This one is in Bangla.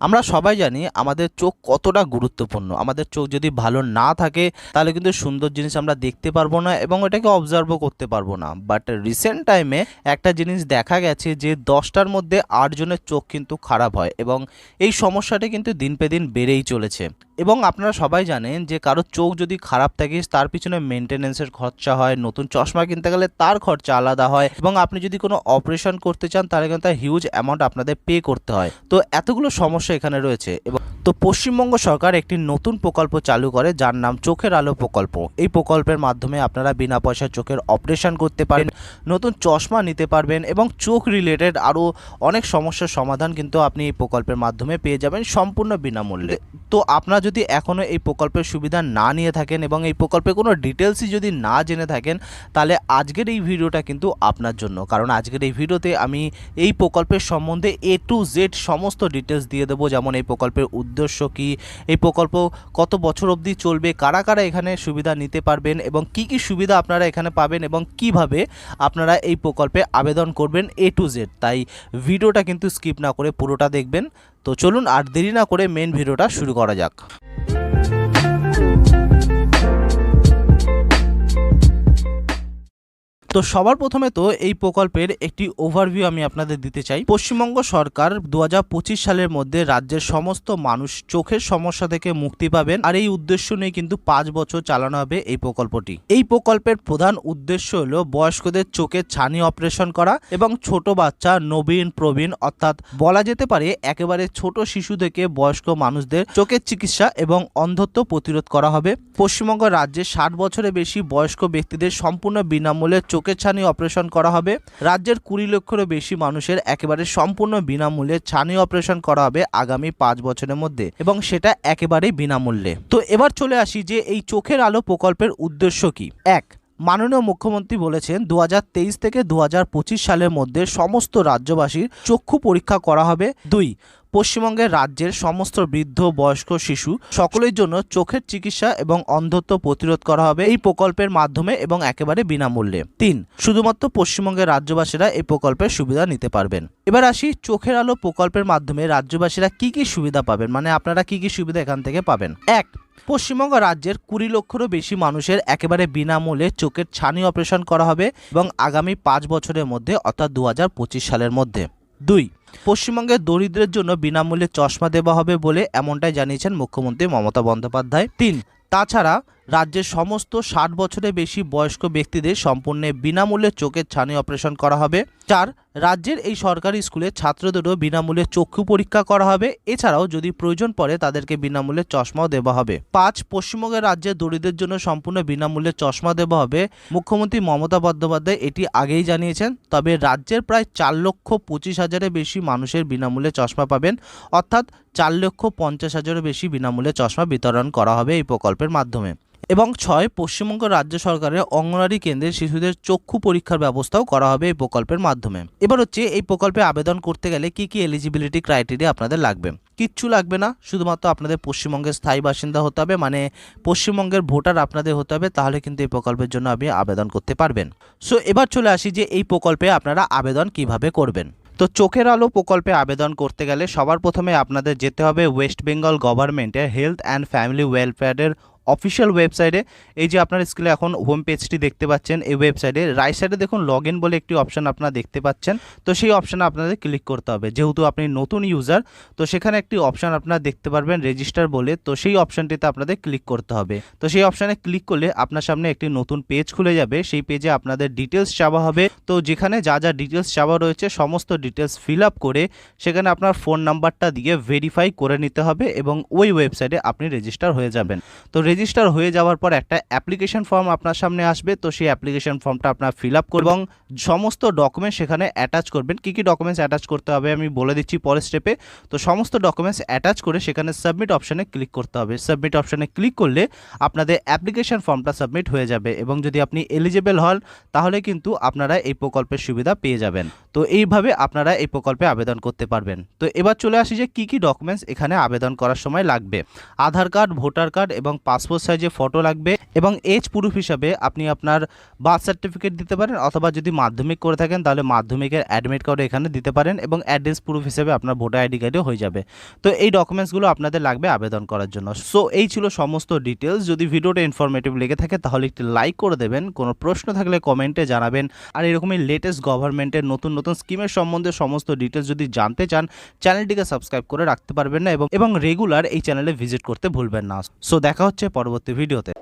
আমরা সবাই জানি আমাদের চোখ কতটা গুরুত্বপূর্ণ। আমাদের চোখ যদি ভালো না থাকে, তাহলে কিন্তু সুন্দর জিনিস আমরা দেখতে পারব না এবং এটাকে অবজার্ভও করতে পারব না। বাট রিসেন্ট টাইমে একটা জিনিস দেখা গেছে যে দশটার মধ্যে আটজনের চোখ কিন্তু খারাপ হয় এবং এই সমস্যাটি কিন্তু দিন পে দিন বেড়েই চলেছে। এবং আপনারা সবাই জানেন যে কারোর চোখ যদি খারাপ থাকে, তার পিছনে মেনটেনেন্সের খরচা হয়, নতুন চশমা কিনতে গেলে তার খরচা আলাদা হয় এবং আপনি যদি কোনো অপারেশন করতে চান, তাহলে কিন্তু হিউজ অ্যামাউন্ট আপনাদের পে করতে হয়। তো এতগুলো সমস্যা এখানে রয়েছে এবং তো পশ্চিমবঙ্গ সরকার একটি নতুন প্রকল্প চালু করে, যার নাম চোখের আলো প্রকল্প। এই প্রকল্পের মাধ্যমে আপনারা বিনা পয়সায় চোখের অপারেশন করতে পারেন নতুন চশমা নিতে পারবেন এবং চোখ রিলেটেড আরও অনেক সমস্যার সমাধান কিন্তু আপনি এই প্রকল্পের মাধ্যমে পেয়ে যাবেন সম্পূর্ণ বিনামূল্যে। তো আপনারা যদি এখনও এই প্রকল্পের সুবিধা না নিয়ে থাকেন এবং এই প্রকল্পের কোনো ডিটেলসই যদি না জেনে থাকেন, তাহলে আজকের এই ভিডিওটা কিন্তু আপনার জন্য। কারণ আজকের এই ভিডিওতে আমি এই প্রকল্পের সম্বন্ধে এ টু জেড সমস্ত ডিটেলস দিয়ে দেবো, যেমন এই প্রকল্পের উদ্দেশ্য কি? এই প্রকল্প কত বছর অবধি চলবে? কারা কারা এখানে সুবিধা নিতে পারবেন? এবং কি কি সুবিধা আপনারা এখানে পাবেন? এবং কীভাবে আপনারা এই প্রকল্পে আবেদন করবেন এ টু জেড তাই ভিডিওটা কিন্তু স্কিপ না করে পুরোটা দেখবেন। তো চলুন আর দেরি না করে মেন ভিডিওটা শুরু করা যাক। তো সবার প্রথমে তো এই প্রকল্পের একটি ওভারভিউ আমি আপনাদের দিতে চাই। পশ্চিমবঙ্গ সরকার দুহাজার পঁচিশ সালের মধ্যে রাজ্যের সমস্ত মানুষ চোখের সমস্যা থেকে মুক্তি পাবেন আর এই উদ্দেশ্য নিয়ে কিন্তু পাঁচ বছর চালানো হবে এই প্রকল্পটি। এই প্রকল্পের প্রধান উদ্দেশ্য হলো বয়স্কদের চোখের ছানি অপারেশন করা এবং ছোট বাচ্চা নবীন, প্রবীণ অর্থাৎ বলা যেতে পারে একেবারে ছোট শিশু থেকে বয়স্ক মানুষদের চোখের চিকিৎসা এবং অন্ধত্ব প্রতিরোধ করা হবে। পশ্চিমবঙ্গ রাজ্যে ষাট বছরের বেশি বয়স্ক ব্যক্তিদের সম্পূর্ণ বিনামূল্যে চোখের ছানি অপারেশন করা হবে। রাজ্যের কুড়ি লক্ষেরও বেশি মানুষের একেবারে সম্পূর্ণ বিনামূল্যে ছানি অপারেশন করা হবে আগামী পাঁচ বছরের মধ্যে এবং সেটা একেবারেই বিনামূল্যে। তো এবার চলে আসি যে এই চোখের আলো প্রকল্পের উদ্দেশ্য কি? এক, মাননীয় মুখ্যমন্ত্রী বলেছেন দু হাজার তেইশ থেকে দু হাজার পঁচিশ সালের মধ্যে সমস্ত রাজ্যবাসীর চক্ষু পরীক্ষা করা হবে। দুই পশ্চিমবঙ্গের রাজ্যের সমস্ত বৃদ্ধ, বয়স্ক, শিশু সকলের জন্য চোখের চিকিৎসা এবং অন্ধত্ব প্রতিরোধ করা হবে এই প্রকল্পের মাধ্যমে এবং একেবারে বিনামূল্যে। তিন, শুধুমাত্র পশ্চিমবঙ্গের রাজ্যবাসীরা এই প্রকল্পের সুবিধা নিতে পারবেন। এবার আসি চোখের আলো প্রকল্পের মাধ্যমে রাজ্যবাসীরা কি কি সুবিধা পাবেন? মানে আপনারা কি কি সুবিধা এখান থেকে পাবেন? এক, পশ্চিমবঙ্গ রাজ্যের কুড়ি লক্ষেরও বেশি মানুষের একেবারে বিনামূল্যে চোখের ছানি অপারেশন করা হবে এবং আগামী পাঁচ বছরের মধ্যে, অর্থাৎ দু হাজার পঁচিশ সালের মধ্যে। দুই পশ্চিমবঙ্গে দরিদ্রের জন্য বিনামূল্যে চশমা দেওয়া হবে বলে এমনটাই জানিয়েছেন মুখ্যমন্ত্রী মমতা বন্দ্যোপাধ্যায়। তিন, তাছাড়া রাজ্যের সমস্ত ষাট বছরের বেশি বয়স্ক ব্যক্তিদের সম্পূর্ণ বিনামূল্যে চোখের ছানি অপারেশন করা হবে। চার রাজ্যের এই সরকারি স্কুলের ছাত্রদেরও বিনামূল্যে চক্ষু পরীক্ষা করা হবে। এছাড়াও যদি প্রয়োজন পড়ে, তাদেরকে বিনামূল্যে চশমাও দেওয়া হবে। পাঁচ, পশ্চিমবঙ্গের রাজ্যের দরিদ্রের জন্য সম্পূর্ণ বিনামূল্যে চশমা দেওয়া হবে। মুখ্যমন্ত্রী মমতা বন্দ্যোপাধ্যায় এটি আগেই জানিয়েছেন, তবে রাজ্যের প্রায় চার লক্ষ পঁচিশ হাজারের বেশি মানুষের বিনামূল্যে চশমা পাবেন। অর্থাৎ চার লক্ষ পঞ্চাশ হাজারের বেশি বিনামূল্যে চশমা বিতরণ করা হবে এই প্রকল্পের মাধ্যমে। এবং ছয়, পশ্চিমবঙ্গ রাজ্য সরকারের অঙ্গনারী কেন্দ্রে শিশুদের চক্ষু পরীক্ষার ব্যবস্থাও করা হবে এই প্রকল্পের মাধ্যমে। এবার হচ্ছে, এই প্রকল্পে আবেদন করতে গেলে কি কি এলিজিবিলিটি ক্রাইটেরিয়া আপনাদের লাগবে? কিচ্ছু লাগবে না, শুধুমাত্র আপনাদের পশ্চিমবঙ্গের স্থায়ী বাসিন্দা হতে হবে মানে পশ্চিমবঙ্গের ভোটার আপনাদের হতে হবে, তাহলে কিন্তু এই প্রকল্পের জন্য আপনি আবেদন করতে পারবেন। সো এবার চলে আসি যে এই প্রকল্পে আপনারা আবেদন কীভাবে করবেন। তো চোখের আলো প্রকল্পে আবেদন করতে গেলে সবার প্রথমে আপনাদের যেতে হবে ওয়েস্ট বেঙ্গল গভর্নমেন্টের হেলথ অ্যান্ড ফ্যামিলি ওয়েলফেয়ারের অফিসিয়াল ওয়েবসাইটে এই যে আপনার স্ক্রিনে এখন হোম পেজটি দেখতে পাচ্ছেন, এই ওয়েবসাইটে রাইট সাইডে দেখুন লগ ইন বলে একটি অপশান আপনারা দেখতে পাচ্ছেন। তো সেই অপশানে আপনাদের ক্লিক করতে হবে। যেহেতু আপনি নতুন ইউজার তো সেখানে একটি অপশান আপনারা দেখতে পারবেন রেজিস্টার বলে। তো সেই অপশানটিতে আপনাদের ক্লিক করতে হবে। তো সেই অপশানে ক্লিক করলে আপনার সামনে একটি নতুন পেজ খুলে যাবে। সেই পেজে আপনাদের ডিটেলস চাওয়া হবে। তো যেখানে যা যা ডিটেলস চাওয়া রয়েছে, সমস্ত ডিটেলস ফিল আপ করে সেখানে আপনার ফোন নাম্বারটা দিয়ে ভেরিফাই করে নিতে হবে এবং ওই ওয়েবসাইটে আপনি রেজিস্টার হয়ে যাবেন। তো রেজিস্টার হয়ে যাওয়ার পর একটা অ্যাপ্লিকেশন ফর্ম আপনার সামনে আসবে। তো সেই অ্যাপ্লিকেশন ফর্মটা আপনার ফিল আপ করবেন এবং সমস্ত ডকুমেন্টস সেখানে অ্যাটাচ করবেন। কী কী ডকুমেন্টস অ্যাটাচ করতে হবে আমি বলে দিচ্ছি পরের স্টেপে তো সমস্ত ডকুমেন্টস অ্যাটাচ করে সেখানে সাবমিট অপশানে ক্লিক করতে হবে। সাবমিট অপশানে ক্লিক করলে আপনাদের অ্যাপ্লিকেশন ফর্মটা সাবমিট হয়ে যাবে এবং যদি আপনি এলিজিবল হন, তাহলে কিন্তু আপনারা এই প্রকল্পের সুবিধা পেয়ে যাবেন। তো এইভাবে আপনারা এই প্রকল্পে আবেদন করতে পারবেন। তো এবার চলে আসি যে কী কী ডকুমেন্টস এখানে আবেদন করার সময় লাগবে। আধার কার্ড ভোটার কার্ড এবং পাসপোর্ট পাসপোর্ট সাইজে ফটো লাগবে এবং এজ প্রুফ হিসাবে আপনি আপনার বার্থ সার্টিফিকেট দিতে পারেন অথবা যদি মাধ্যমিক করে থাকেন তাহলে মাধ্যমিকের অ্যাডমিট কার্ড এখানে দিতে পারেন এবং অ্যাড্রেস প্রুফ হিসেবে আপনার ভোটার আইডি কার্ডও হয়ে যাবে। তো এই ডকুমেন্টসগুলো আপনাদের লাগবে আবেদন করার জন্য। সো এই ছিল সমস্ত ডিটেলস যদি ভিডিওটা ইনফরমেটিভ লেগে থাকে তাহলে একটি লাইক করে দেবেন। কোনো প্রশ্ন থাকলে কমেন্টে জানাবেন। আর এরকমই লেটেস্ট গভর্নমেন্টের নতুন নতুন স্কিমের সম্বন্ধে সমস্ত ডিটেলস যদি জানতে চান চ্যানেলটিকে সাবস্ক্রাইব করে রাখতে পারবেন না এবং রেগুলার এই চ্যানেলে ভিজিট করতে ভুলবেন না। সো দেখা হচ্ছে পরবর্তী ভিডিওতে।